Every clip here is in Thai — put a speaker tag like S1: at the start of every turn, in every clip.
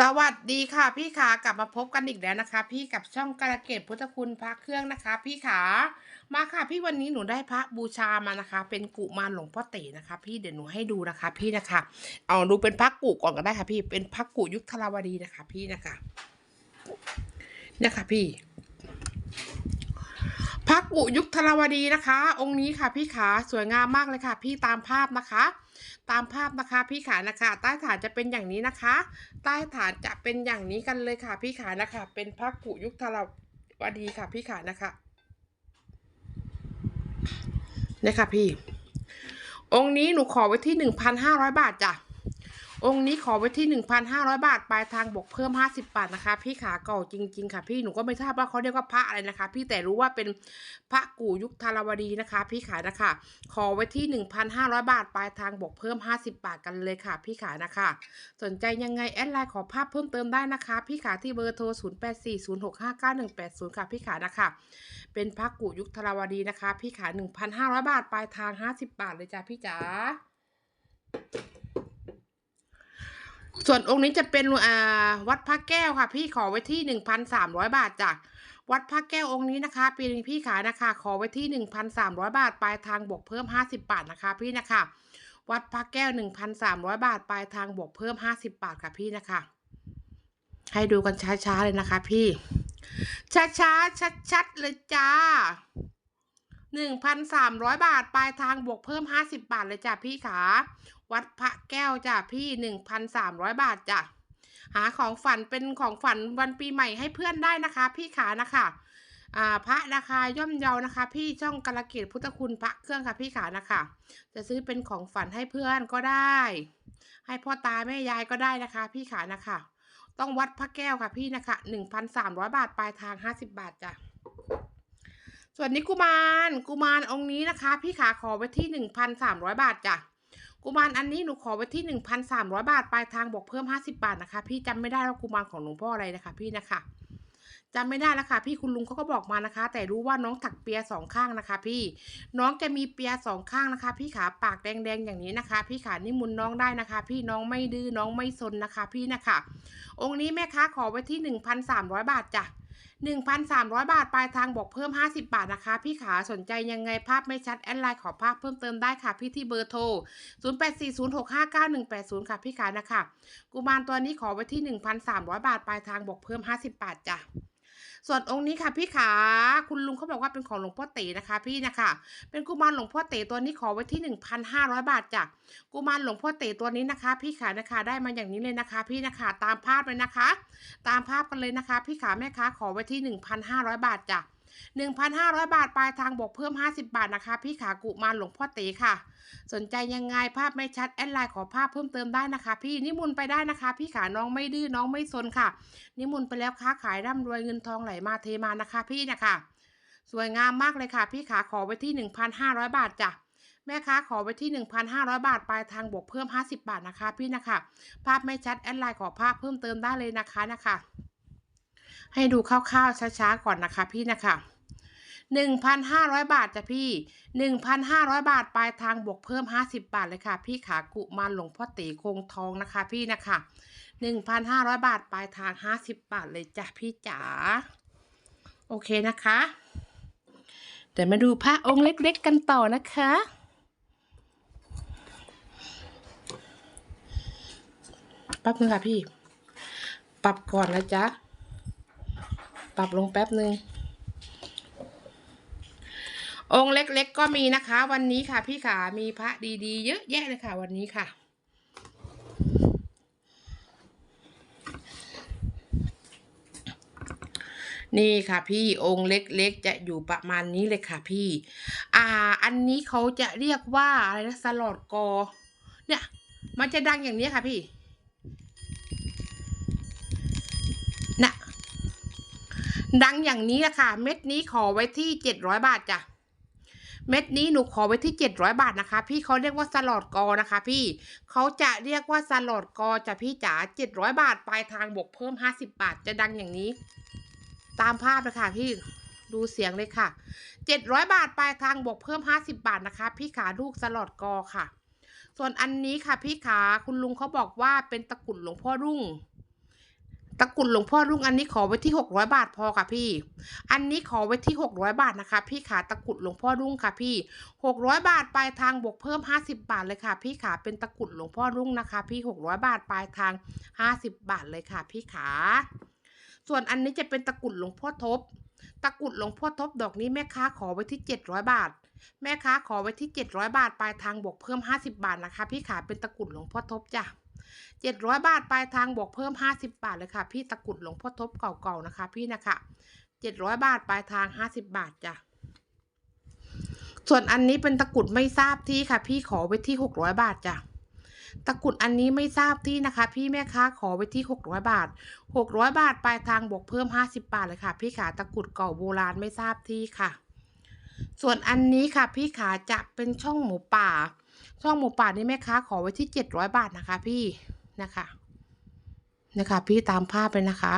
S1: สวัสดีค่ะพี่ขากลับมาพบกันอีกแล้วนะคะ พี่กับช่องกระเกตพุทธคุณพระเครื่องนะคะ พี่ขามาค่ะ พี่วันนี้หนูได้พระบูชามานะคะ เป็นกุมารหลวงพ่อเต๋นะคะ พี่เดี๋ยวหนูให้ดูนะคะ พี่นะคะเอาดูเป็นพระกุก่อนก็ได้ค่ะ พี่เป็นพระกุยุคธราวดีนะคะ พี่นะคะเนี่ยค่ะพี่ พระกุยุคธรวดีนะคะ องค์นี้ค่ะพี่ขาสวยงามมากเลยค่ะ พี่ตามภาพนะคะ ตามภาพนะคะพี่ขานะคะ ใต้ฐานจะเป็นอย่างนี้นะคะ ใต้ฐานจะเป็นอย่างนี้กันเลยค่ะ พี่ขานะคะ เป็นพระกุยุคธรวดีค่ะ พี่ขานะคะเนี่ยค่ะพี่ องค์นี้หนูขอไว้ที่หนึ่งพันห้าร้อยบาทจ้ะ องค์นี้ขอไว้ที่หนึ่งพันห้าร้อยบาท ปลายทางบวกเพิ่มห้าสิบบาทนะคะ พี่ขาเก่าจริง ๆ ค่ะ พี่หนูก็ไม่ทราบว่าเขาเรียกว่าพระอะไรนะคะ พี่แต่รู้ว่าเป็นพระกู่ยุคธารวดีนะคะ พี่ขานะคะ ขอไว้ที่หนึ่งพันห้าร้อยบาท ปลายทางบวกเพิ่มห้าสิบบาทกันเลยค่ะ พี่ขานะคะ สนใจยังไงแอดไลน์ขอภาพเพิ่มเติมได้นะคะ พี่ขาที่เบอร์โทร 0 8 4 0 6 5 9 1 8 0 ค่ะ พี่ขานะคะ เป็นพระกู่ยุคธารวดีนะคะ พี่ขา 1,500 บาท ปลายทาง 50 บาทเลยจ้ะพี่จ๋า ส่วนองค์นี้จะเป็นอ่าวัดพระแก้วค่ะ พี่ขอไว้ที่หนึ่งพันสามร้อยบาทจ้ะวัดพระแก้วองค์นี้นะคะ ปีนี้พี่ขายนะคะ ขอไว้ที่หนึ่งพันสามร้อยบาทปลายทางบวกเพิ่มห้าสิบบาทนะคะ พี่นะคะ วัดพระแก้วหนึ่งพันสามร้อยบาทปลายทางบวกเพิ่มห้าสิบบาทค่ะพี่นะคะ ให้ดูกันช้าๆเลยนะคะ พี่ ช้าๆชัดๆเลยจ้า หนึ่งพันสามร้อยบาท ปลายทางบวกเพิ่มห้าสิบบาทเลยจ้ะพี่ขา วัดพระแก้วจ้ะพี่หนึ่งพันสามร้อยบาทจ้ะ หาของฝันเป็นของฝันวันปีใหม่ให้เพื่อนได้นะคะ พี่ขานะคะอ่าพระราคาย่อมเยานะคะ พี่ช่องกรเกียรติพุทธคุณพระเครื่องค่ะพี่ขานะคะ จะซื้อเป็นของฝันให้เพื่อนก็ได้ ให้พ่อตาแม่ยายก็ได้นะคะ พี่ขานะคะ ต้องวัดพระแก้วค่ะพี่นะคะหนึ่งพันสามร้อยบาทปลายทางห้าสิบบาทจ้ะ ส่วนนี้กุมารกุมารองค์นี้นะคะ พี่ขาขอไว้ที่หนึ่งพันสามร้อยบาทจ้ะกุมารอันนี้หนูขอไว้ที่หนึ่งพันสามร้อยบาทปลายทางบอกเพิ่มห้าสิบาทนะคะ พี่จำไม่ได้ว่ากุมารของหลวงพ่ออะไรนะคะ พี่นะคะจำไม่ได้แล้วค่ะพี่คุณลุงเขาก็บอกมานะคะ แต่รู้ว่าน้องถักเปียสองข้างนะคะ พี่น้องจะมีเปียสองข้างนะคะ พี่ขาปากแดงๆอย่างนี้นะคะ พี่ขานิมนต์น้องได้นะคะ พี่น้องไม่ดื้อน้องไม่ซนนะคะ พี่นะคะ องค์นี้แม่ค้าขอไว้ที่หนึ่งพันสามร้อยบาทจ้ะ 1,300 บาท ปลายทางบอกเพิ่ม 50 บาทนะคะ พี่ขาสนใจยังไงภาพไม่ชัด แอดไลน์ขอภาพเพิ่มเติมได้ค่ะ พี่ที่เบอร์โทร 0840659180 ค่ะ พี่ขานะคะ กุมารตัวนี้ขอไว้ที่ 1,300 บาท ปลายทางบอกเพิ่ม 50 บาทจ้ะ ส่วนองค์นี้ค่ะพี่ขาคุณลุงเขาบอกว่าเป็นของหลวงพ่อเต๋นะคะ พี่นะคะ เป็นกุมารหลวงพ่อเต๋ตัวนี้ขอไว้ที่ 1,500 บาทจ้ะกุมารหลวงพ่อเต๋ตัวนี้นะคะ พี่ขานะคะได้มาอย่างนี้เลยนะคะ พี่นะคะตามภาพเลยนะคะ ตามภาพกันเลยนะคะ พี่ขาแม่ค้าขอไว้ที่ 1,500 บาทจ้ะ 1,500 บาทปลายทางบวกเพิ่ม 50 บาทนะคะ พี่ขากุมารหลวงพ่อเต๋ค่ะ สนใจยังไงภาพไม่ชัดแอดไลน์ขอภาพเพิ่มเติมได้นะคะ พี่นิมนต์ไปได้นะคะ พี่ขาน้องไม่ดื้อน้องไม่ซนค่ะ นิมนต์ไปแล้วค้าขายร่ำรวยเงินทองไหลมาเทมานะคะ พี่นะคะสวยงามมากเลยค่ะ พี่ขาขอไว้ที่ 1,500 บาทจ้ะแม่ค้าขอไว้ที่ 1,500 บาท ปลายทางบวกเพิ่ม 50 บาทนะคะ พี่นะคะ ภาพไม่ชัดแอดไลน์ขอภาพเพิ่มเติมได้เลยนะคะนะคะ ให้ดูคร่าวๆช้าๆก่อนนะคะพี่นะคะ1,500 บาทจ้ะพี่ 1,500 บาทปลายทางบวกเพิ่ม 50 บาทเลยค่ะ พี่ขากุมารหลวงพ่อต๋คงทองนะคะ พี่นะคะ 1,500 บาทปลายทาง 50 บาทเลยจ้ะพี่จ๋าโอเคนะคะ เดี๋ยวมาดูพระองค์เล็กๆกันต่อนะคะแป๊บนึงค่ะพี่ ปรับก่อนนะจ๊ะ ปรับลงแป๊บหนึ่งองค์เล็กๆก็มีนะคะ วันนี้ค่ะ พี่ขามีพระดีๆ เยอะแยะเลยค่ะ วันนี้ค่ะ นี่ค่ะ พี่องค์เล็กๆ จะอยู่ประมาณนี้เลยค่ะ พี่ อ่า อันนี้เขาจะเรียกว่าอะไรนะสลอดกอ เนี่ย มันจะดังอย่างนี้ค่ะพี่ น่ะ ดังอย่างนี้นะค่ะ เม็ดนี้ขอไว้ที่เจ็ดร้อยบาทจ้ะ เม็ดนี้หนูขอไว้ที่เจ็ดร้อยบาทนะคะ พี่เขาเรียกว่าสลอดกอนะคะ พี่เขาจะเรียกว่าสลอดกอจ้ะพี่จ๋าเจ็ดร้อยบาทปลายทางบวกเพิ่มห้าสิบบาทจะดังอย่างนี้ ตามภาพเลยค่ะพี่ดูเสียงเลยค่ะเจ็ดร้อยบาทปลายทางบวกเพิ่มห้าสิบบาทนะคะ พี่ขาลูกสลอดกอค่ะ ส่วนอันนี้ค่ะพี่ขาคุณลุงเขาบอกว่าเป็นตะกุดหลวงพ่อรุ่ง ตะกรุดหลวงพ่อรุ่งอันนี้ขอไว้ที่หกร้อยบาทพอค่ะพี่ อันนี้ขอไว้ที่หกร้อยบาทนะคะ พี่ขาตะกรุดหลวงพ่อรุ่งค่ะพี่หกร้อยบาทปลายทางบวกเพิ่มห้าสิบบาทเลยค่ะ พี่ขาเป็นตะกรุดหลวงพ่อรุ่งนะคะ พี่หกร้อยบาทปลายทางห้าสิบบาทเลยค่ะ พี่ขา ส่วนอันนี้จะเป็นตะกรุดหลวงพ่อทบ ตะกรุดหลวงพ่อทบดอกนี้แม่ค้าขอไว้ที่เจ็ดร้อยบาทแม่ค้าขอไว้ที่เจ็ดร้อยบาทปลายทางบวกเพิ่มห้าสิบบาทนะคะ พี่ขาเป็นตะกรุดหลวงพ่อทบจ้ะ เจ็ดร้อยบาทปลายทางบวกเพิ่มห้าสิบบาทเลยค่ะ พี่ตะกุดหลวงพ่อทบเก่าๆนะคะ พี่นะคะเจ็ดร้อยบาทปลายทางห้าสิบบาทจ้ะส่วนอันนี้เป็นตะกุดไม่ทราบที่ค่ะ พี่ขอไว้ที่หกร้อยบาทจ้ะตะกุดอันนี้ไม่ทราบที่นะคะ พี่แม่ค้าขอไว้ที่หกร้อยบาทหกร้อยบาทปลายทางบวกเพิ่มห้าสิบบาทเลยค่ะ พี่ขาตะกุดเก่าโบราณไม่ทราบที่ค่ะ ส่วนอันนี้ค่ะ พี่ขาจะเป็นช่องหมูป่า ช่องหมูป่านี่แม่ค้าขอไว้ที่เจ็ดร้อยบาทนะคะพี่นะคะนะคะพี่ตามภาพเลยนะคะ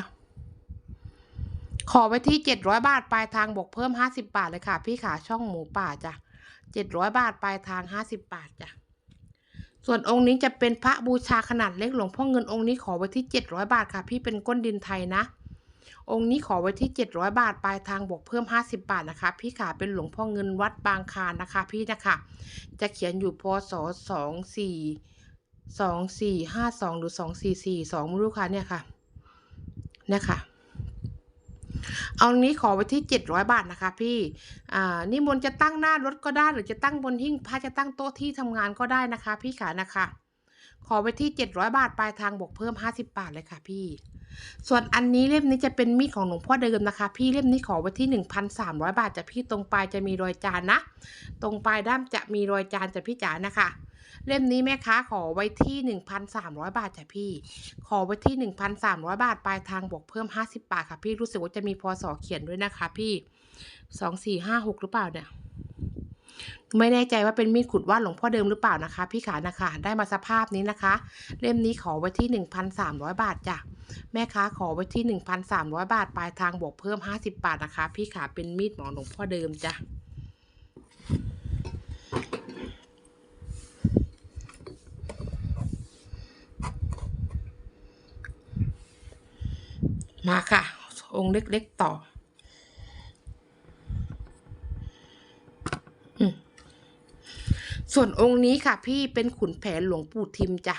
S1: ขอไว้ที่เจ็ดร้อยบาทปลายทางบวกเพิ่มห้าสิบาทเลยค่ะ พี่ขาช่องหมูป่าจ้ะเจ็ดร้อยบาทปลายทางห้าสิบาทจ้ะส่วนองค์นี้จะเป็นพระบูชาขนาดเล็กหลวงพ่อเงินองค์นี้ขอไว้ที่เจ็ดร้อยบาทค่ะ พี่เป็นก้นดินไทยนะ องค์นี้ขอไว้ที่เจ็ดร้อยบาท ปลายทางบวกเพิ่มห้าสิบาทนะคะ พี่ขาเป็นหลวงพ่อเงินวัดบางคานนะคะ พี่นะคะ จะเขียนอยู่พศสองสี่สองสี่ห้าสองหรือสองสี่สี่สองไม่รู้ค่ะเนี่ยค่ะเนี่ยค่ะเอานี้ขอไว้ที่เจ็ดร้อยบาทนะคะ พี่อ่านี่มนต์จะตั้งหน้ารถก็ได้ หรือจะตั้งบนหิ้งพระจะตั้งโต๊ะที่ทำงานก็ได้นะคะ พี่ขานะคะ ขอไวที่เจ็ดร้อยบาท ปลายทางบวกเพิ่มห้าสิบาทเลยค่ะพี่ ส่วนอันนี้เล่มนี้จะเป็นมีดของหลวงพ่อเดิมนะคะ พี่เล่มนี้ขอไว้ที่หนึ่งพันสามร้อยบาทจะพี่ตรงปลายจะมีรอยจานนะ ตรงปลายด้ามจะมีรอยจานจะพี่จ๋านะคะเล่มนี้แม่ค้าขอไว้ที่หนึ่งพันสามร้อยบาทจ้ะพี่ ขอไว้ที่หนึ่งพันสามร้อยบาท ปลายทางบวกเพิ่มห้าสิบบาทค่ะพี่ รู้สึกว่าจะมีพศเขียนด้วยนะคะพี่สองสี่ห้าหกหรือเปล่าเนี่ย ไม่แน่ใจว่าเป็นมีดขุดวาดหลวงพ่อเดิมหรือเปล่านะคะ พี่ขานะคะ ได้มาสภาพนี้นะคะ เล่มนี้ขอไว้ที่หนึ่งพันสามร้อยบาทจ้ะแม่ค้าขอไว้ที่หนึ่งพันสามร้อยบาท ปลายทางบวกเพิ่มห้าสิบบาทนะคะ พี่ขาเป็นมีดหมอหลวงพ่อเดิมจ้ะมาค่ะ องค์เล็กๆต่อ ส่วนองค์นี้ค่ะพี่เป็นขุนแผนหลวงปู่ทิมจ้ะ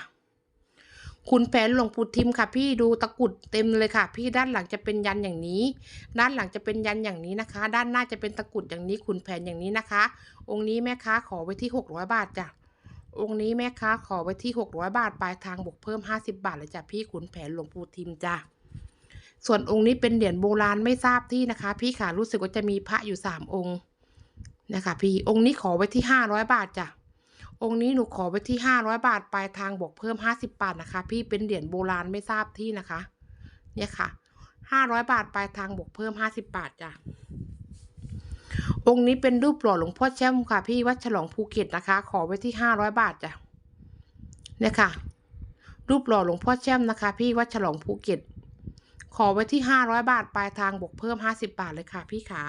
S1: ขุนแผนหลวงปู่ทิมค่ะ พี่ดูตะกุดเต็มเลยค่ะ พี่ด้านหลังจะเป็นยันอย่างนี้ ด้านหลังจะเป็นยันอย่างนี้นะคะ ด้านหน้าจะเป็นตะกุดอย่างนี้ขุนแผนอย่างนี้นะคะ องค์นี้แม่ค้าขอไว้ที่หกร้อยบาทจ้ะองค์นี้แม่ค้าขอไว้ที่หกร้อยบาทปลายทางบวกเพิ่มห้าสิบาทเลยจ้ะพี่ขุนแผนหลวงปู่ทิมจ้ะส่วนองค์นี้เป็นเหรียญโบราณไม่ทราบที่นะคะ พี่ขารู้สึกว่าจะมีพระอยู่สามองค์นะคะ พี่องค์นี้ขอไว้ที่ห้าร้อยบาทจ้ะ องค์นี้หนูขอไว้ที่ห้าร้อยบาท ปลายทางบวกเพิ่มห้าสิบาทนะคะ พี่เป็นเหรียญโบราณไม่ทราบที่นะคะ เนี่ยค่ะห้าร้อยบาท ปลายทางบวกเพิ่มห้าสิบาทจ้ะ องค์นี้เป็นรูปหล่อหลวงพ่อแช่มค่ะ พี่วัดฉลองภูเก็ตนะคะ ขอไว้ที่ห้าร้อยบาทจ้ะ เนี่ยค่ะ รูปหล่อหลวงพ่อแช่มนะคะ พี่วัดฉลองภูเก็ต ขอไว้ที่ห้าร้อยบาท ปลายทางบวกเพิ่มห้าสิบาทเลยค่ะ พี่ขา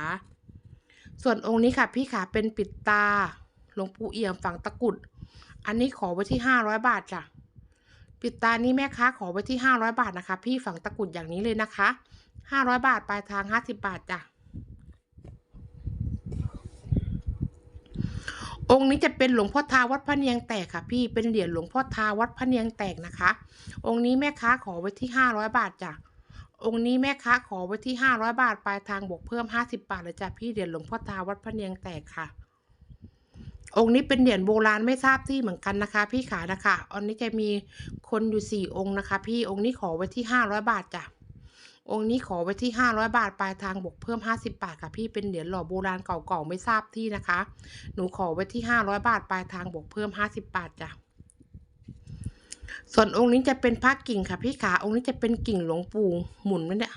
S1: ส่วนองค์นี้ค่ะ พี่ขาเป็นปิดตา ลวงปู่เอี่ยมฝั่งตะกุด อันนี้ขอไว้ที่ห้าร้อยบาทจ้ะปิดตานี้แม่ค้าขอไว้ที่ห้าร้อยบาทนะคะ พี่ฝั่งตะกุดอย่างนี้เลยนะคะห้าร้อยบาทปลายทางห้าสิบาทจ้ะองค์นี้จะเป็นหลวงพ่อทาวัดพระเนียงแตกค่ะ พี่เป็นเหรียญหลวงพ่อทาวัดพระเนียงแตกนะคะ องค์นี้แม่ค้าขอไว้ที่ห้าร้อยบาทจ้ะองค์นี้แม่ค้าขอไว้ที่ห้าร้อยบาทปลายทางบวกเพิ่มห้าสิบาทเลยจ้ะพี่เหรียญหลวงพ่อทาวัดพระเนียงแตกค่ะ องค์นี้เป็นเหรียญโบราณไม่ทราบที่เหมือนกันนะคะ พี่ขานะคะอันนี้จะมีคนอยู่สี่องค์นะคะ พี่องค์นี้ขอไว้ที่ห้าร้อยบาทจ้ะองค์นี้ขอไว้ที่ห้าร้อยบาทปลายทางบวกเพิ่มห้าสิบาทค่ะพี่เป็นเหรียญหล่อโบราณเก่าๆไม่ทราบที่นะคะ หนูขอไว้ที่ห้าร้อยบาทปลายทางบวกเพิ่มห้าสิบาทจ้ะส่วนองค์นี้จะเป็นพระกิ่งค่ะพี่ขาองค์นี้จะเป็นกิ่งหลวงปู่หมุนไหมเนี่ย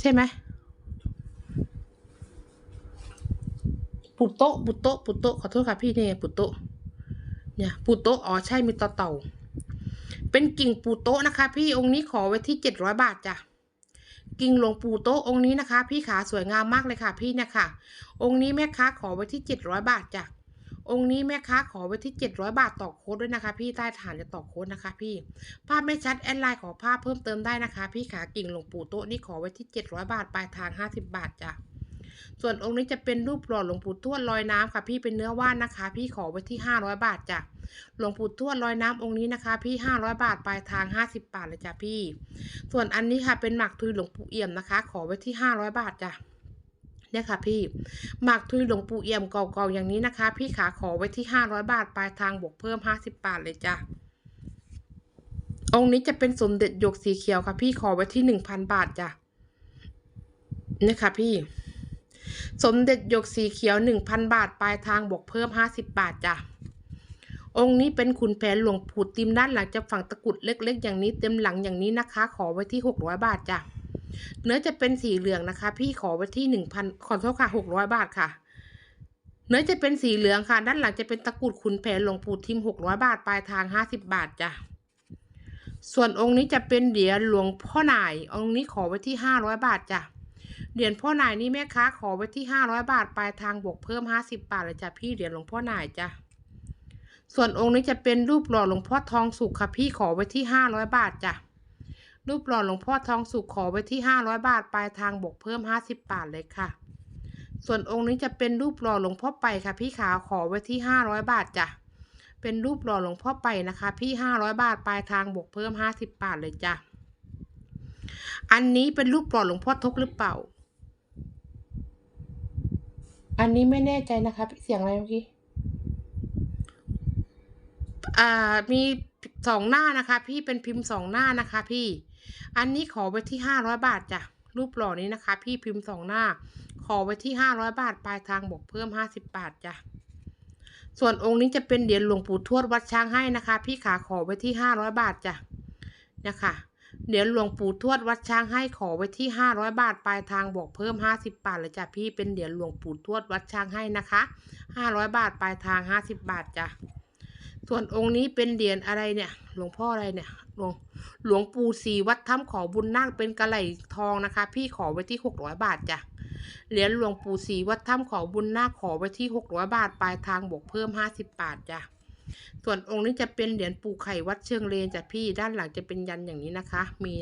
S1: ใช่ไหม ปุโตปุโตปุโตขอโทษค่ะพี่เนี่ยปุโตเนี่ยปุโตอ๋อใช่มีต่อเต่า เป็นกิ่งปูโตนะคะ พี่องค์นี้ขอไว้ที่เจ็ดร้อยบาทจ้ะกิ่งหลวงปู่โตองค์นี้นะคะ พี่ขาสวยงามมากเลยค่ะ พี่เนี่ยค่ะ องค์นี้แม่ค้าขอไว้ที่เจ็ดร้อยบาทจ้ะองค์นี้แม่ค้าขอไว้ที่ 700 บาทต่อโค้ดด้วยนะคะ พี่ใต้ฐานจะต่อโค้ดนะคะ พี่ภาพไม่ชัดแอดไลน์ขอภาพเพิ่มเติมได้นะคะ พี่ขากิ่งหลวงปู่โต๊ะนี่ขอไว้ที่ 700 บาทปลายทาง 50 บาทจ้ะ ส่วนองค์นี้จะเป็นรูปหล่อหลวงปู่ทวดลอยน้ำค่ะ พี่เป็นเนื้อว่านนะคะ พี่ขอไว้ที่ 500 บาทจ้ะหลวงปู่ทวดลอยน้ำองค์นี้นะคะ พี่ 500 บาทปลายทาง 50 บาทเลยจ้ะพี่ ส่วนอันนี้ค่ะเป็นหมักทุยหลวงปู่เอี่ยมนะคะ ขอไว้ที่ 500 บาทจ้ะเนี่ยค่ะพี่ หมักทุยหลวงปู่เอี่ยมเก่าๆอย่างนี้นะคะ พี่ขาขอไว้ที่ 500 บาทปลายทางบวกเพิ่ม 50 บาทเลยจ้ะองค์นี้จะเป็นสมเด็จหยกสีเขียวค่ะ พี่ขอไว้ที่1,000บาทจ้ะเนี่ยค่ะพี่ สมเด็จหยกสีเขียว 1,000 บาท ปลายทางบวกเพิ่ม 50 บาทจ้ะ องค์นี้เป็นขุนแผนหลวงปู่ติมด้านหลังจะฝังตะกุดเล็ก ๆ อย่างนี้เต็มหลังอย่างนี้นะคะ ขอไว้ที่ 600 บาทจ้ะ เนื้อจะเป็นสีเหลืองนะคะ พี่ขอไว้ที่หนึ่งพันขอโทษค่ะหกร้อยบาทค่ะ เนื้อจะเป็นสีเหลืองค่ะ ด้านหลังจะเป็นตะกุดขุนแผนหลวงปู่ทิมหกร้อยบาท ปลายทางห้าสิบบาทจ้ะส่วนองค์นี้จะเป็นเหรียญหลวงพ่อหน่าย องค์นี้ขอไว้ที่ห้าร้อยบาทจ้ะ เหรียญพ่อหน่ายนี่แม่ค้าขอไว้ที่ห้าร้อยบาทปลายทางบวกเพิ่มห้าสิบบาทเลยจ้ะพี่เหรียญหลวงพ่อหน่ายจ้ะส่วนองค์นี้จะเป็นรูปหล่อหลวงพ่อทองสุขค่ะพี่ขอไว้ที่ห้าร้อยบาทจ้ะรูปหล่อหลวงพ่อทองสุขขอไว้ที่500บาทปลายทางบวกเพิ่ม50บบาทเลยค่ะ ส่วนองค์นี้จะเป็นรูปหล่อหลวงพ่อไปค่ะ พี่ขาวขอไว้ที่500บาทจ้ะเป็นรูปหล่อหลวงพ่อไปนะคะ พี่500บาทปลายทางบวกเพิ่ม50บาทเลยจ้ะอันนี้เป็นรูปหล่อหลวงพ่อทกหรือเปล่า อันนี้ไม่แน่ใจนะคะพี่เสียงอะไรเมื่อกี้ อ่า มีสองหน้านะคะ พี่เป็นพิมพ์สองหน้านะคะ พี่ อันนี้ขอไว้ที่ห้าร้อยบาทจ้ะรูปหล่อนี้นะคะ พี่พิมพ์สองหน้า ขอไว้ที่ห้าร้อยบาทปลายทางบวกเพิ่มห้าสิบบาทจ้ะส่วนองค์นี้จะเป็นเหรียญหลวงปู่ทวดวัดช้างให้นะคะ พี่ขาขอไว้ที่ห้าร้อยบาทจ้ะนะคะ เหรียญหลวงปู่ทวดวัดช้างให้ขอไว้ที่ห้าร้อยบาทปลายทางบวกเพิ่มห้าสิบบาทเลยจ้ะพี่เป็นเหรียญหลวงปู่ทวดวัดช้างให้นะคะห้าร้อยบาทปลายทางห้าสิบบาทจ้ะส่วนองค์นี้เป็นเหรียญอะไรเนี่ย หลวงพ่ออะไรเนี่ยหลวงหลวงปู่ศรีวัดถ้ำขอบุญนาคเป็นกระไหลทองนะคะ พี่ขอไว้ที่หกร้อยบาทจ้ะเหรียญหลวงปู่ศรีวัดถ้ำขอบุญนาคขอไว้ที่หกร้อยบาทปลายทางบวกเพิ่มห้าสิบบาทจ้ะ ส่วนองค์นี้จะเป็นเหรียญปูไข่วัดเชิงเลนจ้ะพี่ด้านหลังจะเป็นยันอย่างนี้นะคะ มี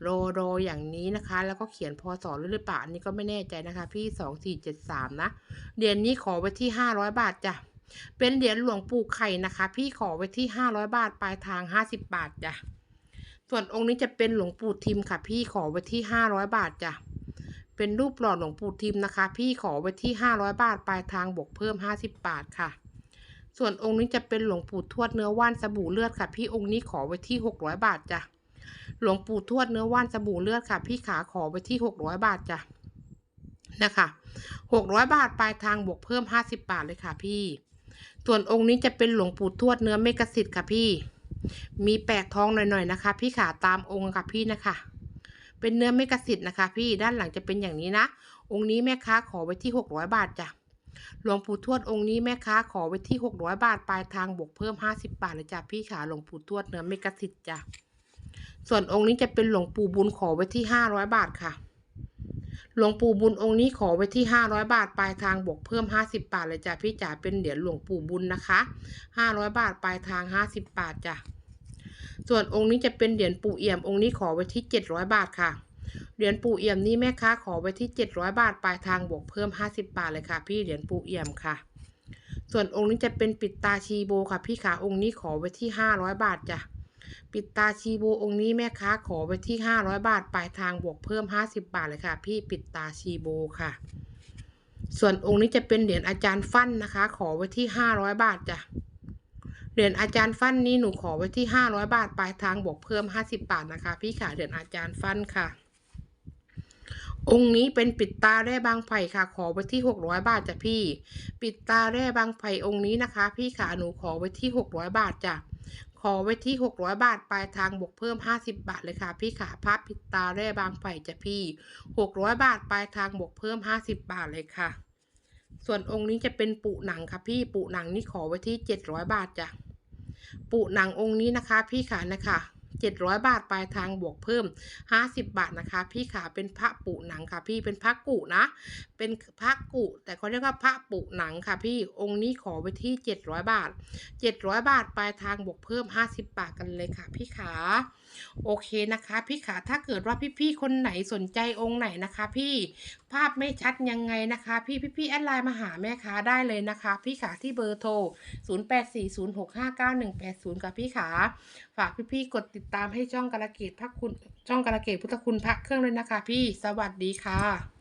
S1: โรโรอย่างนี้นะคะ แล้วก็เขียนพศหรือเปล่าอันนี้ก็ไม่แน่ใจนะคะ พี่สองสี่เจ็ดสามนะเหรียญนี้ขอไว้ที่ห้าร้อยบาทจ้ะเป็นเหรียญหลวงปู่ไข่นะคะ พี่ขอไว้ที่ห้าร้อยบาทปลายทางห้าสิบบาทจ้ะส่วนองค์นี้จะเป็นหลวงปู่ทิมค่ะ พี่ขอไว้ที่ห้าร้อยบาทจ้ะเป็นรูปหล่อหลวงปู่ทิมนะคะ พี่ขอไว้ที่ห้าร้อยบาทปลายทางบวกเพิ่มห้าสิบบาทค่ะ ส่วนองค์นี้จะเป็นหลวงปู่ทวดเนื้อว่านสบู่เลือดค่ะ พี่องค์นี้ขอไว้ที่หกร้อยบาทจ้ะหลวงปู่ทวดเนื้อว่านสบู่เลือดค่ะ พี่ขาขอไว้ที่หกร้อยบาทจ้ะนะคะหกร้อยบาทปลายทางบวกเพิ่มห้าสิบบาทเลยค่ะพี่ ส่วนองค์นี้จะเป็นหลวงปู่ทวดเนื้อเมกสิทธิ์ค่ะพี่ มีแปะทองหน่อยๆนะคะ พี่ขาตามองค์ค่ะพี่นะคะ เป็นเนื้อเมกสิทธิ์นะคะ พี่ด้านหลังจะเป็นอย่างนี้นะ องค์นี้แม่ค้าขอไว้ที่หกร้อยบาทจ้ะ หลวงปู่ทวดองค์นี้แม่ค้าขอไว้ที่หกร้อยบาท ปลายทางบวกเพิ่มห้าสิบบาทเลยจ้ะพี่ขาหลวงปู่ทวดเนื้อเมกะสิทธิ์จ้ะ ส่วนองค์นี้จะเป็นหลวงปู่บุญขอไว้ที่ห้าร้อยบาทค่ะ หลวงปู่บุญองค์นี้ขอไว้ที่ห้าร้อยบาท ปลายทางบวกเพิ่มห้าสิบบาทเลยจ้ะพี่จ๋าเป็นเหรียญหลวงปู่บุญนะคะห้าร้อยบาทปลายทางห้าสิบบาทจ้ะ ส่วนองค์นี้จะเป็นเหรียญปู่เอี่ยมองค์นี้ขอไว้ที่เจ็ดร้อยบาทค่ะ เหรียญปู่เอี่ยมนี่แม่ค้าขอไว้ที่เจ็ดร้อยบาทปลายทางบวกเพิ่มห้าสิบบาทเลยค่ะ พี่เหรียญปู่เอี่ยมค่ะ ส่วนองค์นี้จะเป็นปิดตาชีโบค่ะ พี่ขาองค์นี้ขอไว้ที่ห้าร้อยบาทจ้ะปิดตาชีโบองค์นี้แม่ค้าขอไว้ที่ห้าร้อยบาทปลายทางบวกเพิ่มห้าสิบบาทเลยค่ะ พี่ปิดตาชีโบค่ะ ส่วนองค์นี้จะเป็นเหรียญอาจารย์ฟั่นนะคะ ขอไว้ที่ห้าร้อยบาทจ้ะเหรียญอาจารย์ฟั่นนี้หนูขอไว้ที่ห้าร้อยบาทปลายทางบวกเพิ่มห้าสิบบาทนะคะ พี่ขาเหรียญอาจารย์ฟั่นค่ะ องค์นี้เป็นปิดตาแร่บางไผ่ค่ะ ขอไว้ที่หกร้อยบาทจ้ะพี่ ปิดตาแร่บางไผ่องค์นี้นะคะ พี่ขาหนูขอไว้ที่หกร้อยบาทจ้ะขอไว้ที่หกร้อยบาทปลายทางบวกเพิ่มห้าสิบบาทเลยค่ะ พี่ขาภาพปิดตาแร่บางไผ่จ้ะพี่หกร้อยบาทปลายทางบวกเพิ่มห้าสิบบาทเลยค่ะ ส่วนองค์นี้จะเป็นปุหนังค่ะพี่ปุหนังนี่ขอไว้ที่เจ็ดร้อยบาทจ้ะปุหนังองค์นี้นะคะ พี่ขานะคะ 700 บาทปลายทางบวกเพิ่ม 50 บาทนะคะ พี่ขาเป็นพระปุหนังค่ะ พี่เป็นพระกุนะ เป็นพระกุแต่เขาเรียกว่าพระปุหนังค่ะ พี่องค์นี้ขอไปที่ 700 บาท 700 บาทปลายทางบวกเพิ่ม 50 บาทกันเลยค่ะ พี่ขาโอเคนะคะ พี่ขาถ้าเกิดว่าพี่ๆคนไหนสนใจองค์ไหนนะคะ พี่ภาพไม่ชัดยังไงนะคะ พี่พี่ๆแอดไลน์มาหาแม่ค้าได้เลยนะคะ พี่ขาที่เบอร์โทร 0840659180 ค่ะพี่ขาฝากพี่ๆกดติดตามให้ช่องกระเกตพักคุณช่องกระเกตพุทธคุณพระเครื่องเลยนะคะ พี่สวัสดีค่ะ